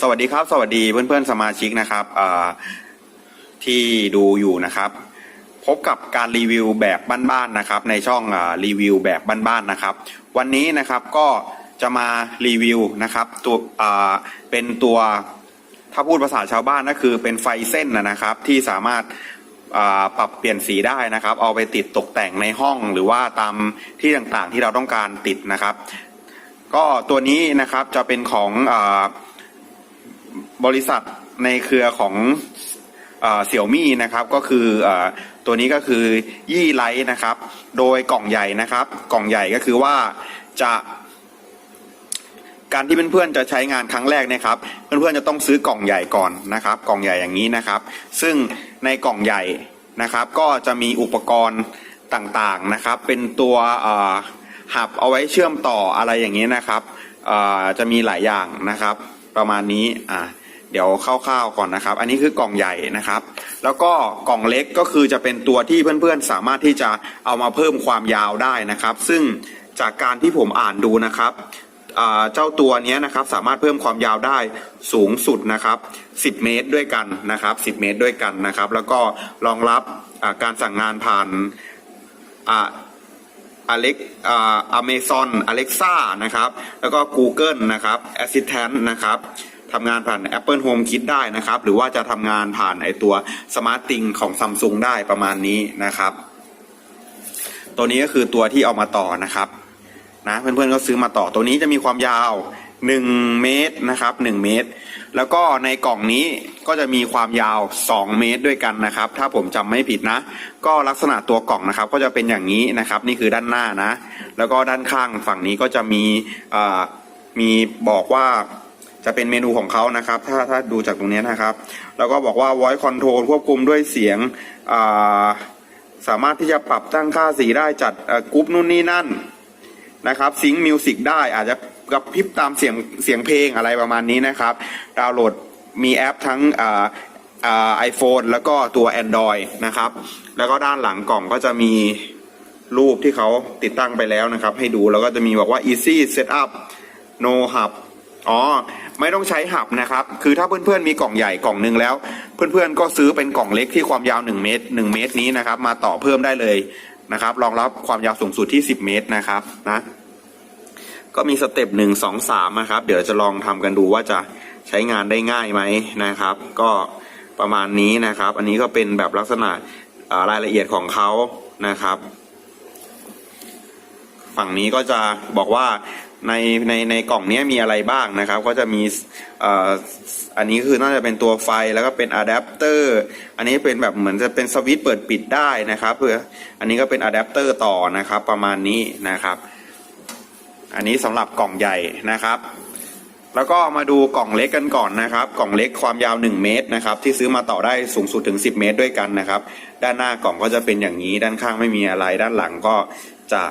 สวัสดีครับ สวัสดีเพื่อนๆสมาชิกนะครับที่ดูอยู่นะครับ พบกับการรีวิวแบบบ้านๆนะครับ ในช่องรีวิวแบบบ้านๆนะครับ วันนี้นะครับก็จะมารีวิวนะครับตัวเป็นตัวถ้าพูดภาษาชาวบ้านก็คือเป็นไฟเส้นนะครับ ที่สามารถปรับเปลี่ยนสีได้นะครับ เอาไปติดตกแต่งในห้องหรือว่าตามที่ต่างๆที่เราต้องการติดนะครับ ก็ตัวนี้นะครับจะเป็นของอ บริษัทในเครือของเสี่ยวมี่นะครับก็คืออตัวนี้ก็คือยี่ไลท์นะครับ โดยกล่องใหญ่นะครับ กล่องใหญ่ก็คือว่าจะการที่เพื่อนๆจะใช้งานครั้งแรกเนะครับ เพื่อนๆจะต้องซื้อกล่องใหญ่ก่อนนะครับ กล่องใหญ่อย่างนี้นะครับ ซึ่งในกล่องใหญ่นะครับ ก็จะมีอุปกรณ์ต่างๆนะครับ เป็นตัวหับเอาไว้เชื่อมต่ออะไรอย่างนี้นะครับจะมีหลายอย่างนะครับ ประมาณนี้อ่า เดี๋ยวคร่าวๆก่อนนะครับ อันนี้คือกล่องใหญ่นะครับ แล้วก็กล่องเล็กก็คือจะเป็นตัวที่เพื่อนๆ สามารถที่จะเอามาเพิ่มความยาวได้นะครับ ซึ่งจากการที่ผมอ่านดูนะครับเจ้าตัวนี้นะครับสามารถเพิ่มความยาวได้สูงสุดนะครับ 10 เมตรด้วยกันนะครับ 10 เมตรด้วยกันนะครับ แล้วก็รองรับการสั่งงานผ่านอเล็กอเมซอนอเล็กซ่านะครับ แล้วก็ Google นะครับ Assistant นะครับ ทำงานผ่าน Apple Home Kit ได้นะครับ หรือว่าจะทำงานผ่านไอตัว Smart t h i n g ของ Samsung ได้ประมาณนี้นะครับ ตัวนี้ก็คือตัวที่เอามาต่อนะครับนะเพื่อนๆก็ซื้อมาต่อตัวนี้จะมีความยาว 1 เมตรนะครับ 1 เมตร แล้วก็ในกล่องนี้ก็จะมีความยาว 2 เมตรด้วยกันนะครับ ถ้าผมจำไม่ผิดนะ ก็ลักษณะตัวกล่องนะครับ ก็จะเป็นอย่างนี้นะครับ นี่คือด้านหน้านะ แล้วก็ด้านข้างฝั่งนี้ก็จะมีอ่ามีบอกว่า จะเป็นเมนูของเขานะครับ ถ้าถ้าดูจากตรงนี้นะครับ แล้วก็บอกว่า voice control ควบคุมด้วยเสียงาสามารถที่จะปรับตั้งค่าสีได้จัดกรุ๊ปนู่นนี่นั่นนะครับซิงค์มิวสิกได้อาจจะกระพริบตามเสียงเสียงเพลงอะไรประมาณนี้นะครับ ดาวน์โหลดมีแอปทั้งไอโฟนแล้วก็ตัว Android นะครับ แล้วก็ด้านหลังกล่องก็จะมีรูปที่เขาติดตั้งไปแล้วนะครับ ให้ดูแล้วก็จะมีบอกว่า easy setup no hub อ๋อ ไม่ต้องใช้หับนะครับ คือถ้าเพื่อนๆมีกล่องใหญ่กล่องหนึ่งแล้ว เพื่อนๆก็ซื้อเป็นกล่องเล็กที่ความยาว 1 เมตร 1 เมตรนี้นะครับ มาต่อเพิ่มได้เลยนะครับ รองรับความยาวสูงสุดที่ 10 เมตรนะครับนะ ก็มีสเต็ปหนึ่งสองสามนะครับ เดี๋ยวจะลองทำกันดูว่าจะใช้งานได้ง่ายไหมนะครับ ก็ประมาณนี้นะครับ อันนี้ก็เป็นแบบลักษณะรายละเอียดของเขานะครับ ฝั่งนี้ก็จะบอกว่า ในในในกล่องนี้มีอะไรบ้างนะครับ ก็จะมีอ,อันนี้คือน่าจะเป็นตัวไฟแล้วก็เป็นอะแดปเตอร์อันนี้เป็นแบบเหมือนจะเป็นสวิตช์เปิดปิดได้นะครับเพื่ออันนี้ก็เป็นอะแดปเตอร์ต่อนะครับประมาณนี้นะครับ อันนี้สำหรับกล่องใหญ่นะครับ แล้วก็มาดูกล่องเล็กกันก่อนนะครับ กล่องเล็กความยาว 1 เมตรนะครับ ที่ซื้อมาต่อได้สูงสุดถึง 10 เมตรด้วยกันนะครับ ด้านหน้ากล่องก็จะเป็นอย่างนี้ ด้านข้างไม่มีอะไร ด้านหลังก็จะ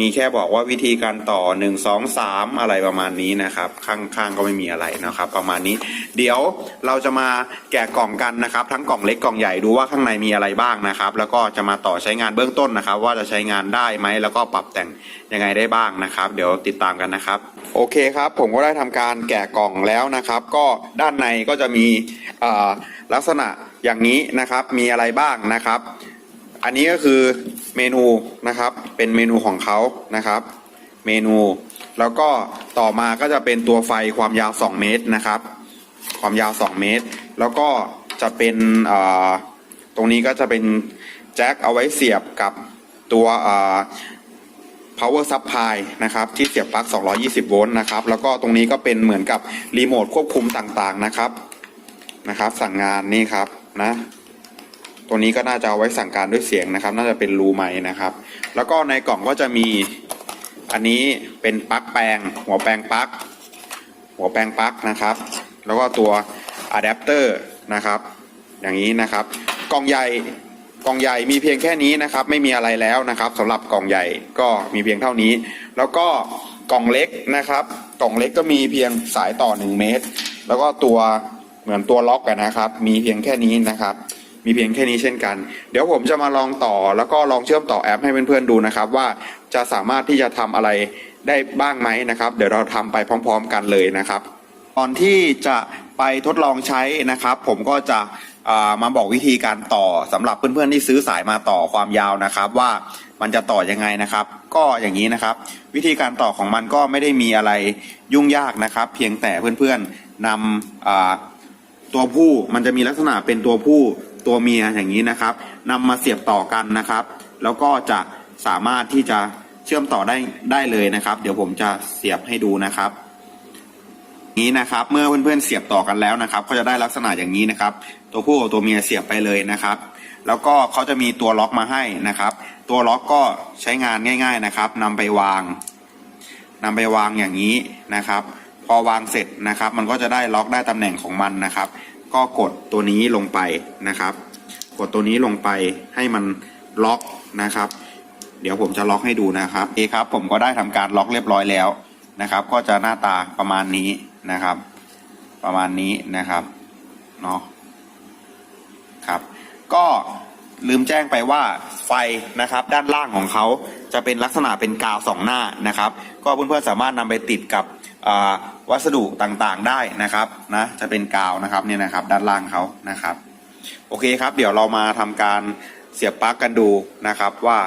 มีแค่บอกว่าวิธีการต่อ 1 2 3 อะไรประมาณนี้นะครับ ข้างๆก็ไม่มีอะไรนะครับ ประมาณนี้ เดี๋ยวเราจะมาแกะกล่องกันนะครับ ทั้งกล่องเล็กกล่องใหญ่ดูว่าข้างในมีอะไรบ้างนะครับ แล้วก็จะมาต่อใช้งานเบื้องต้นนะครับ ว่าจะใช้งานได้ไหมแล้วก็ปรับแต่งยังไงได้บ้างนะครับ เดี๋ยวติดตามกันนะครับ โอเคครับ ผมก็ได้ทำการแกะกล่องแล้วนะครับ ก็ด้านในก็จะมีลักษณะอย่างนี้นะครับ มีอะไรบ้างนะครับ อันนี้ก็คือเมนูนะครับ เป็นเมนูของเขานะครับ เมนู แล้วก็ต่อมาก็จะเป็นตัวไฟความยาว 2 เมตรนะครับ ความยาว 2 เมตร แล้วก็จะเป็นตรงนี้ก็จะเป็นแจ็คเอาไว้เสียบกับตัว power supply นะครับ ที่เสียบปลั๊ก 220 โวลต์นะครับ แล้วก็ตรงนี้ก็เป็นเหมือนกับรีโมทควบคุมต่างๆนะครับนะครับ สั่งงานนี่ครับนะ ตัวนี้ก็น่าจะเอาไว้สั่งการด้วยเสียงนะครับ น่าจะเป็นรูไม้นะครับ แล้วก็ในกล่องก็จะมีอันนี้เป็นปลั๊กแปลง หัวแปลงปลั๊กหัวแปลงปลั๊กนะครับ แล้วก็ตัวอะแดปเตอร์นะครับ อย่างนี้นะครับ กล่องใหญ่กล่องใหญ่มีเพียงแค่นี้นะครับ ไม่มีอะไรแล้วนะครับสำหรับกล่องใหญ่ก็มีเพียงเท่านี้ แล้วก็กล่องเล็กนะครับ กล่องเล็กก็มีเพียงสายต่อ 1 เมตร แล้วก็ตัวเหมือนตัวล็อกกันนะครับ มีเพียงแค่นี้นะครับ มีเพียงแค่นี้เช่นกัน เดี๋ยวผมจะมาลองต่อแล้วก็ลองเชื่อมต่อแอปให้เพื่อนๆดูนะครับ ว่าจะสามารถที่จะทำอะไรได้บ้างไหมนะครับ เดี๋ยวเราทำไปพร้อม ๆ กันเลยนะครับก่อนที่จะไปทดลองใช้นะครับ ผมก็จะามาบอกวิธีการต่อสำหรับเพื่อนๆที่ซื้อสายมาต่อความยาวนะครับ ว่ามันจะต่อยังไงนะครับ ก็อย่างนี้นะครับ วิธีการต่อของมันก็ไม่ได้มีอะไรยุ่งยากนะครับ เพียงแต่เพื่อนๆนำตัวผู้มันจะมีลักษณะเป็นตัวผู้ ตัวเมียอย่างนี้นะครับนำมาเสียบต่อกันนะครับ แล้วก็จะสามารถที่จะเชื่อมต่อได้ได้เลยนะครับ เดี๋ยวผมจะเสียบให้ดูนะครับ นี้นะครับ เมื่อเพื่อนๆเสียบต่อกันแล้วนะครับก็จะได้ลักษณะอย่างนี้นะครับ ตัวผู้กับตัวเมียเสียบไปเลยนะครับ แล้วก็เขาจะมีตัวล็อกมาให้นะครับ ตัวล็อกก็ใช้งานง่าย ๆนะครับนำไปวางนำไปวางอย่างนี้นะครับ พอวางเสร็จนะครับ มันก็จะได้ล็อกได้ตำแหน่งของมันนะครับ ก็กดตัวนี้ลงไปนะครับ กดตัวนี้ลงไปให้มันล็อกนะครับ เดี๋ยวผมจะล็อกให้ดูนะครับเอครับ ผมก็ได้ทำการล็อกเรียบร้อยแล้วนะครับ ก็จะหน้าตาประมาณนี้นะครับ ประมาณนี้นะครับเนาะครับ ก็ลืมแจ้งไปว่าไฟนะครับด้านล่างของเขาจะเป็นลักษณะเป็นกาวสองหน้านะครับ ก็เพื่อนๆสามารถนำไปติดกับอ่า วัสดุต่างๆได้นะครับนะจะเป็นกาวนะครับเนี่ยนะครับ ด้านล่างเขานะครับ โอเคครับ เดี๋ยวเรามาทำการเสียบปลั๊กกันดูนะครับว่า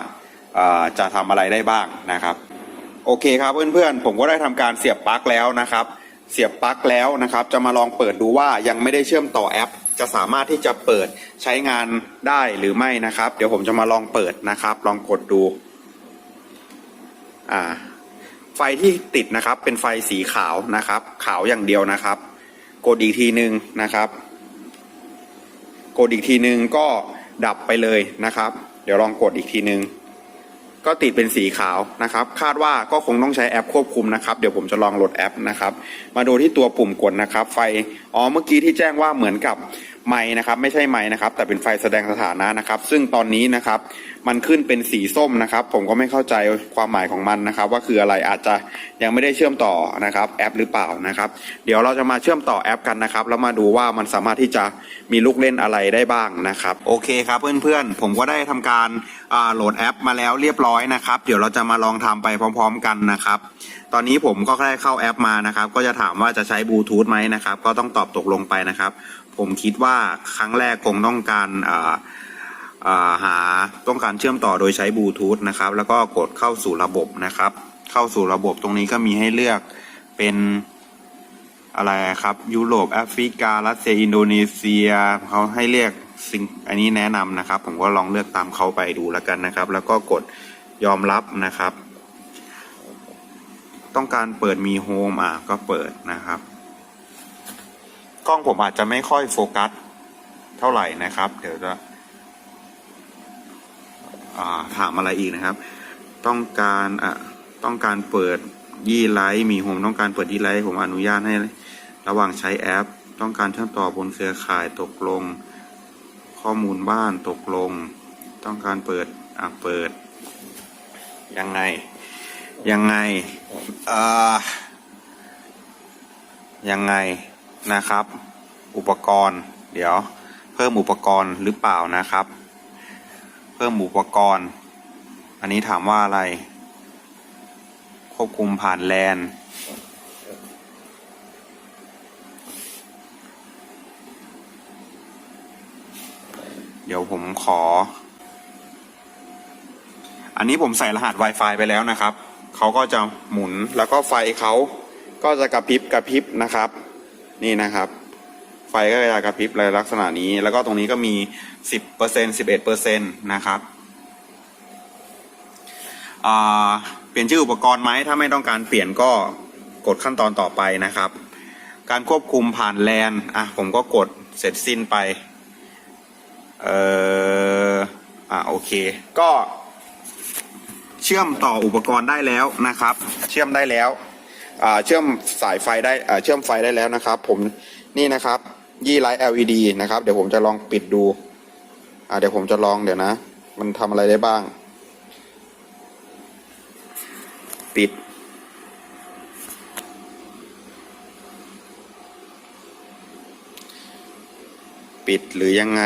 จะทำอะไรได้บ้างนะครับ โอเคครับเพื่อนๆผมก็ได้ทำการเสียบปลั๊กแล้วนะครับ เสียบปลั๊กแล้วนะครับ จะมาลองเปิดดูว่ายังไม่ได้เชื่อมต่อแอป จะสามารถที่จะเปิดใช้งานได้หรือไม่นะครับ เดี๋ยวผมจะมาลองเปิดนะครับ ลองกดดูอ่า ไฟที่ติดนะครับ เป็นไฟสีขาวนะครับ ขาวอย่างเดียวนะครับ กดอีกทีหนึ่งนะครับ กดอีกทีหนึ่งก็ดับไปเลยนะครับ เดี๋ยวลองกดอีกทีหนึ่งก็ติดเป็นสีขาวนะครับ คาดว่าก็คงต้องใช้แอปควบคุมนะครับ เดี๋ยวผมจะลองโหลดแอปนะครับ มาดูที่ตัวปุ่มกดนะครับ ไฟ อ๋อ เมื่อกี้ที่แจ้งว่าเหมือนกับ ไม้นะครับไม่ใช่ไม้นะครับ แต่เป็นไฟแสดงสถานะนะครับ ซึ่งตอนนี้นะครับมันขึ้นเป็นสีส้มนะครับ ผมก็ไม่เข้าใจความหมายของมันนะครับ ว่าคืออะไรอาจจะยังไม่ได้เชื่อมต่อนะครับแอปหรือเปล่านะครับ เดี๋ยวเราจะมาเชื่อมต่อแอปกันนะครับแล้วมาดูว่ามันสามารถที่จะมีลูกเล่นอะไรได้บ้างนะครับ โอเคครับเพื่อนๆผมก็ได้ทำการโหลดแอปมาแล้วเรียบร้อยนะครับ เดี๋ยวเราจะมาลองทำไปพร้อม ๆ กันนะครับ ตอนนี้ผมก็ได้เข้าแอปมานะครับ ก็จะถามว่าจะใช้บลูทูธไหมนะครับ ก็ต้องตอบตกลงไปนะครับ ผมคิดว่าครั้งแรกคงต้องการหาต้องการเชื่อมต่อโดยใช้บลูทูธนะครับ แล้วก็กดเข้าสู่ระบบนะครับ เข้าสู่ระบบตรงนี้ก็มีให้เลือกเป็นอะไรครับ ยุโรปแอฟริกา รัสเซีย อินโดนีเซียเขาให้เรียก สิ่งอันนี้แนะนำนะครับ ผมก็ลองเลือกตามเขาไปดูแล้วกันนะครับ แล้วก็กดยอมรับนะครับ ต้องการเปิดมีโฮมอะก็เปิดนะครับ กล้องผมอาจจะไม่ค่อยโฟกัสเท่าไหร่นะครับ เดี๋ยวจะาถามอะไรอีกนะครับ ต้องการอะต้องการเปิดยี่ไลท์มีโฮมต้องการเปิดยี่ไลท์ผมอนุญาตให้ ระหว่างใช้แอป ต้องการเชื่อมต่อบนเครือข่ายตกลง ข้อมูลบ้านตกลง ต้องการเปิดอะเปิด ยังไง ยังไงอ่ายังไงนะครับ อุปกรณ์ เดี๋ยว เพิ่มอุปกรณ์หรือเปล่านะครับ เพิ่มอุปกรณ์ อันนี้ถามว่าอะไร ควบคุมผ่านแลน เดี๋ยวผมขอ อันนี้ผมใส่รหัส Wi-Fi ไปแล้วนะครับ เขาก็จะหมุนแล้วก็ไฟเขาก็จะกระพริบกระพริบนะครับ นี่นะครับ ไฟก็จะกระพริบในลักษณะนี้ แล้วก็ตรงนี้ก็มี 10% 11%นะครับเปลี่ยนชื่ออุปกรณ์ไหมถ้าไม่ต้องการเปลี่ยนก็กดขั้นตอนต่อไปนะครับ การควบคุมผ่านแลนอะผมก็กดเสร็จสิ้นไป เอออะโอเค ก็เชื่อมต่ออุปกรณ์ได้แล้วนะครับ เชื่อมได้แล้วอ่าเชื่อมสายไฟได้อ่าเชื่อมไฟได้แล้วนะครับ ผมนี่นะครับ ยี่ไลท์ LED นะครับ เดี๋ยวผมจะลองปิดดูอ่าเดี๋ยวผมจะลองเดี๋ยวนะ มันทำอะไรได้บ้าง ปิด ปิดหรือยังไง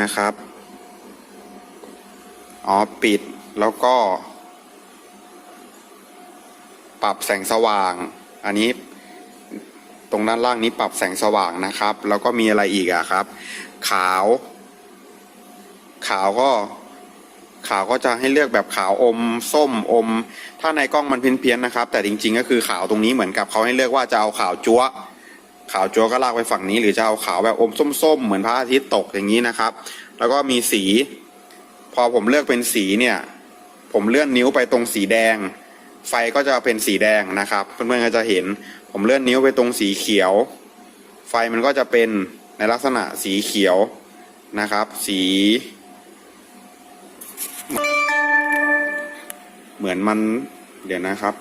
นะครับ อ๋อ ปิดแล้วก็ ปรับแสงสว่าง อันนี้ตรงด้านล่างนี้ปรับแสงสว่างนะครับ แล้วก็มีอะไรอีกอะครับ ขาว ขาวก็ขาวก็จะให้เลือกแบบขาวอมส้มอม ถ้าในกล้องมันเพี้ยนๆนะครับ แต่จริงๆก็คือขาวตรงนี้เหมือนกับเขาให้เลือกว่าจะเอาขาวจั๊ว ขาวจั๊วก็ลากไปฝั่งนี้ หรือจะเอาขาวแบบอมส้มๆ เหมือนพระอาทิตย์ตกอย่างนี้นะครับ แล้วก็มีสี พอผมเลือกเป็นสีเนี่ย ผมเลื่อนนิ้วไปตรงสีแดง ไฟก็จะเป็นสีแดงนะครับ เพื่อนๆก็จะเห็น ผมเลื่อนนิ้วไปตรงสีเขียว ไฟมันก็จะเป็นในลักษณะสีเขียวนะครับ สี เหมือนมันเดี๋ยวนะครับ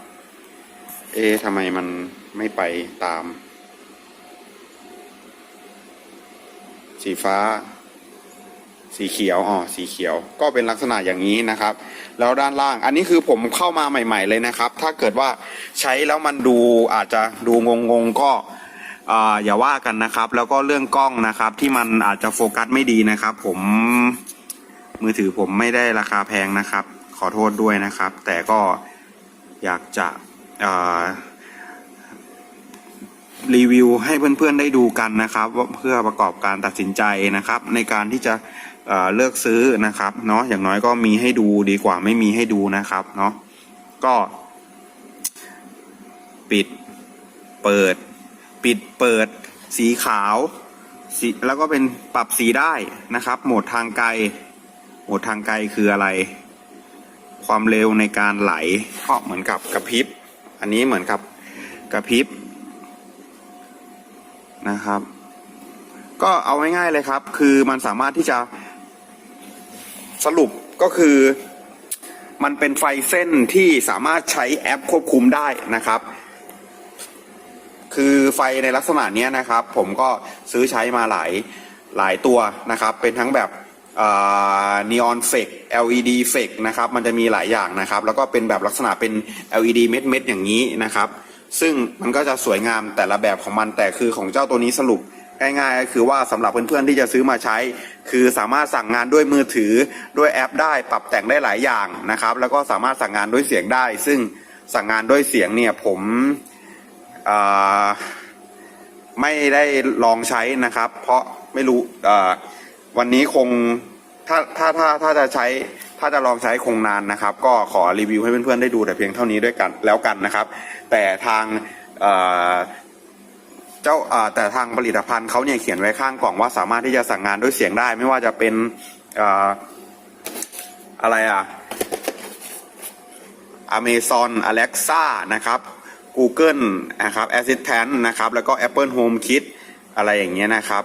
เอ๊ะทำไมมันไม่ไปตาม สีฟ้า สีเขียวอ๋อสีเขียว ก็เป็นลักษณะอย่างนี้นะครับ แล้วด้านล่างอันนี้คือผมเข้ามาใหม่ ๆ เลยนะครับ ถ้าเกิดว่าใช้แล้วมันดูอาจจะดูงงๆก็ออย่าว่ากันนะครับ แล้วก็เรื่องกล้องนะครับ ที่มันอาจจะโฟกัสไม่ดีนะครับ ผมมือถือผมไม่ได้ราคาแพงนะครับ ขอโทษด้วยนะครับ แต่ก็อยากจะ รีวิวให้เพื่อนๆได้ดูกันนะครับเพื่อประกอบการตัดสินใจนะครับ ในการที่จะเเลือกซื้อนะครับเนาะอย่างน้อยก็มีให้ดูดีกว่าไม่มีให้ดูนะครับเนาะก็ ปิดเปิด ปิดเปิด สีขาวสีแล้วก็เป็นปรับสีได้นะครับ โหมดทางไกลโหมดทางไกลคืออะไร ความเร็วในการไหลก็เหมือนกับกระพริบ อันนี้เหมือนกับกระพริบ นะครับ ก็เอาง่ายๆเลยครับ คือมันสามารถที่จะสรุปก็คือ มันเป็นไฟเส้นที่สามารถใช้แอปควบคุมได้นะครับ คือไฟในลักษณะนี้นะครับ ผมก็ซื้อใช้มาหลายหลายตัวนะครับ เป็นทั้งแบบนีออนเฟก LED เฟกนะครับ มันจะมีหลายอย่างนะครับ แล้วก็เป็นแบบลักษณะเป็น LED เม็ดเม็ดๆอย่างนี้นะครับ ซึ่งมันก็จะสวยงามแต่ละแบบของมันแต่คือของเจ้าตัวนี้สรุปง่ายๆก็คือว่าสำหรับเพื่อนๆที่จะซื้อมาใช้ คือสามารถสั่งงานด้วยมือถือด้วยแอปได้ปรับแต่งได้หลายอย่างนะครับ แล้วก็สามารถสั่งงานด้วยเสียงได้ ซึ่งสั่งงานด้วยเสียงเนี่ยผมไม่ได้ลองใช้นะครับ เพราะไม่รู้วันนี้คงถ้าถ้าถ้าถ้าจะใช้ ถ้าจะลองใช้คงนานนะครับ ก็ขอรีวิวให้เพื่อนๆได้ดูแต่เพียงเท่านี้ด้วยกันแล้วกันนะครับ แต่ทางเจ้าแต่ทางผลิตภัณฑ์เขาเนี่ยเขียนไว้ข้างกล่องว่าสามารถที่จะสั่งงานด้วยเสียงได้ ไม่ว่าจะเป็นออะไรอะ Amazon Alexa นะครับ Google นะครับ Assistant นะครับ แล้วก็ Apple Home Kit อะไรอย่างเงี้ยนะครับ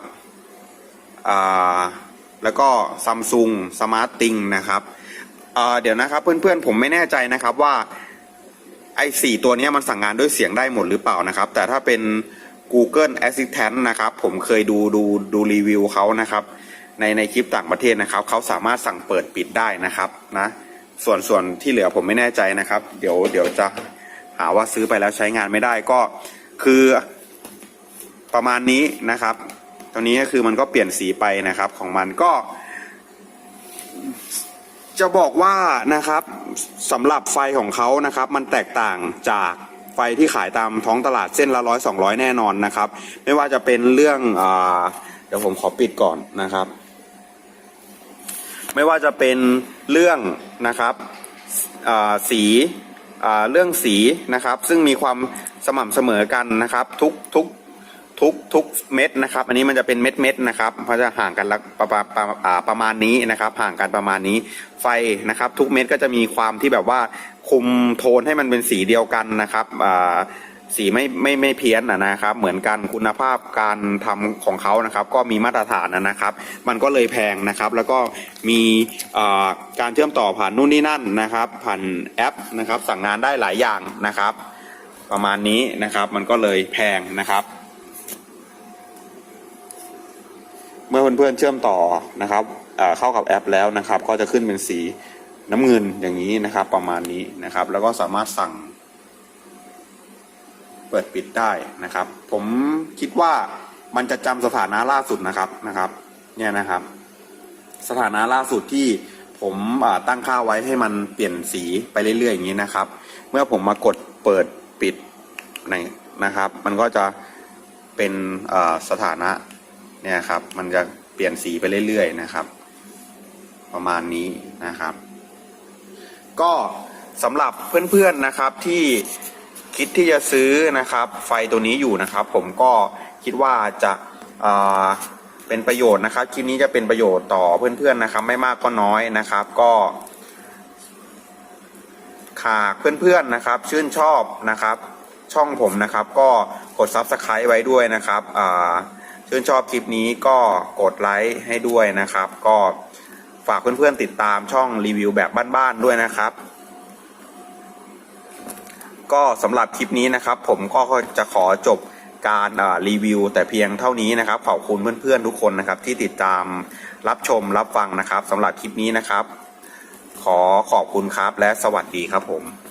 แล้วก็ Samsung Smart Thing นะครับ อ่าเดี๋ยวนะครับ เพื่อนๆผมไม่แน่ใจนะครับว่าไอ้สี่ตัวนี้มันสั่งงานด้วยเสียงได้หมดหรือเปล่านะครับ แต่ถ้าเป็น Google Assistant นะครับ ผมเคยดูดูดูรีวิวเขานะครับในในคลิปต่างประเทศนะครับเขาสามารถสั่งเปิดปิดได้นะครับนะส่วนส่วนที่เหลือผมไม่แน่ใจนะครับ เดี๋ยวเดี๋ยวจะหาว่าซื้อไปแล้วใช้งานไม่ได้ก็คือประมาณนี้นะครับ ตอนนี้ก็คือมันก็เปลี่ยนสีไปนะครับของมันก็ จะบอกว่านะครับสำหรับไฟของเขานะครับ มันแตกต่างจากไฟที่ขายตามท้องตลาดเส้นละร้อยสองร้อยแน่นอนนะครับ ไม่ว่าจะเป็นเรื่องอเดี๋ยวผมขอปิดก่อนนะครับ ไม่ว่าจะเป็นเรื่องนะครับสีเรื่องสีนะครับ ซึ่งมีความสม่ำเสมอกันนะครับ ทุกทุก ทุกทุกเม็ดนะครับ อันนี้มันจะเป็นเม็ดเม็ดนะครับเพราะจะห่างกันละประประประอ่าประมาณนี้นะครับ ห่างกันประมาณนี้ ไฟนะครับ ทุกเม็ดก็จะมีความที่แบบว่าคุมโทนให้มันเป็นสีเดียวกันนะครับสีไม่ไม่ไม่เพี้ยนนะครับ เหมือนกันคุณภาพการทำของเขานะครับ ก็มีมาตรฐานนะนะครับ มันก็เลยแพงนะครับ แล้วก็มีการเชื่อมต่อผ่านนู่นนี่นั่นนะครับ ผ่านแอปนะครับ สั่งงานได้หลายอย่างนะครับ ประมาณนี้นะครับ มันก็เลยแพงนะครับ เมื่อเพื่อนๆเชื่อมต่อนะครับเข้ากับแอปแล้วนะครับ ก็จะขึ้นเป็นสีน้ำเงินอย่างนี้นะครับ ประมาณนี้นะครับ แล้วก็สามารถสั่ง เปิดปิดได้นะครับ ผมคิดว่ามันจะจำสถานะล่าสุดนะครับนะครับ เนี่ยนะครับ สถานะล่าสุดที่ผมตั้งค่าไว้ให้มันเปลี่ยนสีไปเรื่อยๆอย่างนี้นะครับ เมื่อผมมากดเปิดปิดในนะครับ มันก็จะเป็นสถานะ เนี่ยครับ มันจะเปลี่ยนสีไปเรื่อยๆนะครับ ประมาณนี้นะครับ ก็สำหรับเพื่อนๆนะครับที่คิดที่จะซื้อนะครับ ไฟตัวนี้อยู่นะครับ ผมก็คิดว่าจะเอ่อเป็นประโยชน์นะครับคลิปนี้จะเป็นประโยชน์ต่อเพื่อนๆนะครับ ไม่มากก็น้อยนะครับ ก็หากเพื่อนๆนะครับ ชื่นชอบนะครับ ช่องผมนะครับ ก็กด Subscribe ไว้ด้วยนะครับอ่า ชื่นชอบคลิปนี้ก็กดไลค์ให้ด้วยนะครับ ก็ฝากเพื่อนๆติดตามช่องรีวิวแบบบ้านๆด้วยนะครับ ก็สำหรับคลิปนี้นะครับ ผมก็จะขอจบการรีวิว แต่เพียงเท่านี้นะครับ ขอบคุณเพื่อนๆทุกคนนะครับ ที่ติดตามรับชมรับฟังนะครับสำหรับคลิปนี้นะครับ ขอขอบคุณครับและสวัสดีครับผม